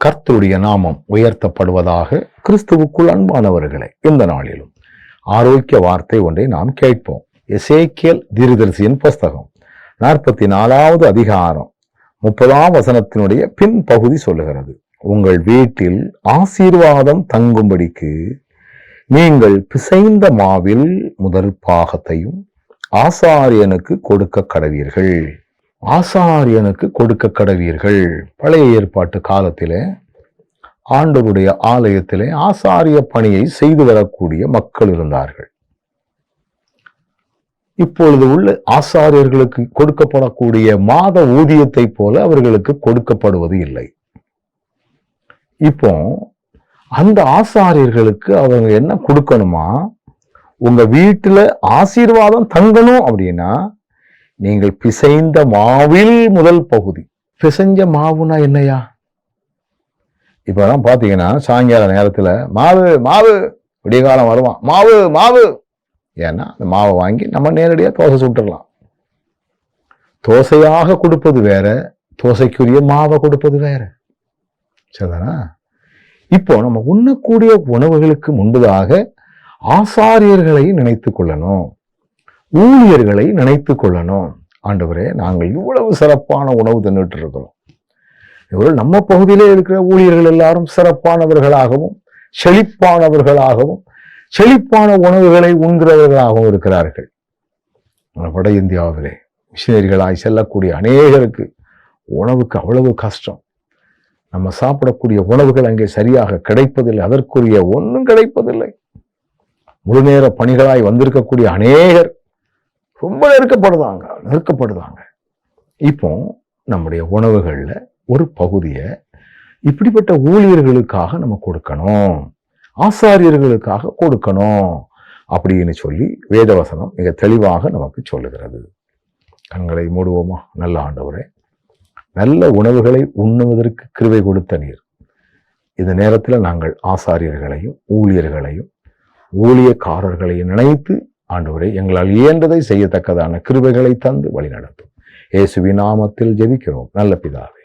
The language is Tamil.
கர்த்தருடைய நாமம் உயர்த்தப்படுவதாக கிறிஸ்துவுக்குள் அன்பானவர்களே இந்த நாளிலும் ஆரோக்கிய வார்த்தை ஒன்றை நாம் கேட்போம். எசேக்கியல் தீர்தரிசியின் புஸ்தகம் நாற்பத்தி நாலாவது அதிகாரம் முப்பதாம் வசனத்தினுடைய பின்பகுதி சொல்லுகிறது. உங்கள் வீட்டில் ஆசீர்வாதம் தங்கும்படிக்கு நீங்கள் பிசைந்த மாவில் முதல் பாகத்தையும் ஆசாரியனுக்கு கொடுக்க கடவீர்கள். ஆசாரியனுக்கு கொடுக்க கடவீர்கள் பழைய ஏற்பாட்டு காலத்திலே ஆண்டவருடைய ஆலயத்திலே ஆசாரிய பணியை செய்து வரக்கூடிய மக்கள் இருந்தார்கள். இப்பொழுது உள்ள ஆசாரியர்களுக்கு கொடுக்கப்படக்கூடிய மாத ஊதியத்தை போல அவர்களுக்கு கொடுக்கப்படுவது இல்லை. இப்போ அந்த ஆசாரியர்களுக்கு அவங்க என்ன கொடுக்கணுமா? உங்க வீட்டுல ஆசீர்வாதம் தங்கணும் அப்படின்னா நீங்கள் பிசைந்த மாவில் முதல் பகுதி. பிசைஞ்ச மாவுனா என்னையா? இப்பதான் பாத்தீங்கன்னா சாயங்கால நேரத்துல மாவு மாவு விடியகாலம் வருவான் மாவு மாவு. ஏன்னா அந்த மாவை வாங்கி நம்ம நேரடியாக தோசை சுட்டுடலாம். தோசையாக கொடுப்பது வேற தோசைக்குரிய மாவை கொடுப்பது வேற. சரிதானா? இப்போ நம்ம உண்ணக்கூடிய உணவுகளுக்கு முன்பதாக ஆசாரியர்களை நினைத்து கொள்ளணும். ஊழியர்களை நினைத்து கொள்ளணும். ஆண்டவரே நாங்கள் இவ்வளவு சிறப்பான உணவு தின்னுட்டு இருக்கிறோம் இவர்கள் நம்ம பகுதியிலே இருக்கிற ஊழியர்கள் எல்லாரும் சிறப்பானவர்களாகவும் செழிப்பானவர்களாகவும் செழிப்பான உணவுகளை உண்கிறவர்களாகவும் இருக்கிறார்கள். வட இந்தியாவிலே மிஷினரிகளாய் செல்லக்கூடிய அநேகருக்கு உணவுக்கு அவ்வளவு கஷ்டம். நம்ம சாப்பிடக்கூடிய உணவுகள் அங்கே சரியாக கிடைப்பதில்லை அதற்குரிய ஒன்றும் கிடைப்பதில்லை. முழுநேர பணிகளாய் வந்திருக்கக்கூடிய அநேகர் ரொம்ப நெருக்கப்படுதாங்க நெருக்கப்படுதாங்க. இப்போ நம்முடைய உணவுகளில் ஒரு பகுதியை இப்படிப்பட்ட ஊழியர்களுக்காக நம்ம கொடுக்கணும் ஆசாரியர்களுக்காக கொடுக்கணும் அப்படின்னு சொல்லி வேதவசனம் மிக தெளிவாக நமக்கு சொல்லுகிறது. கண்களை மூடுவோமா நல்ல ஆண்டவரே. நல்ல உணவுகளை உண்ணுவதற்கு கிருவை கொடுத்த நீர். இந்த நேரத்தில் நாங்கள் ஆசாரியர்களையும் ஊழியர்களையும் ஊழியக்காரர்களையும் நினைத்து ஆண்டவரே எங்களால் இயன்றதை செய்யத்தக்கதான கிருபைகளை தந்து வழிநடத்தும். இயேசுவின் நாமத்தில் ஜெபிக்கிறோம். நல்ல பிதாவே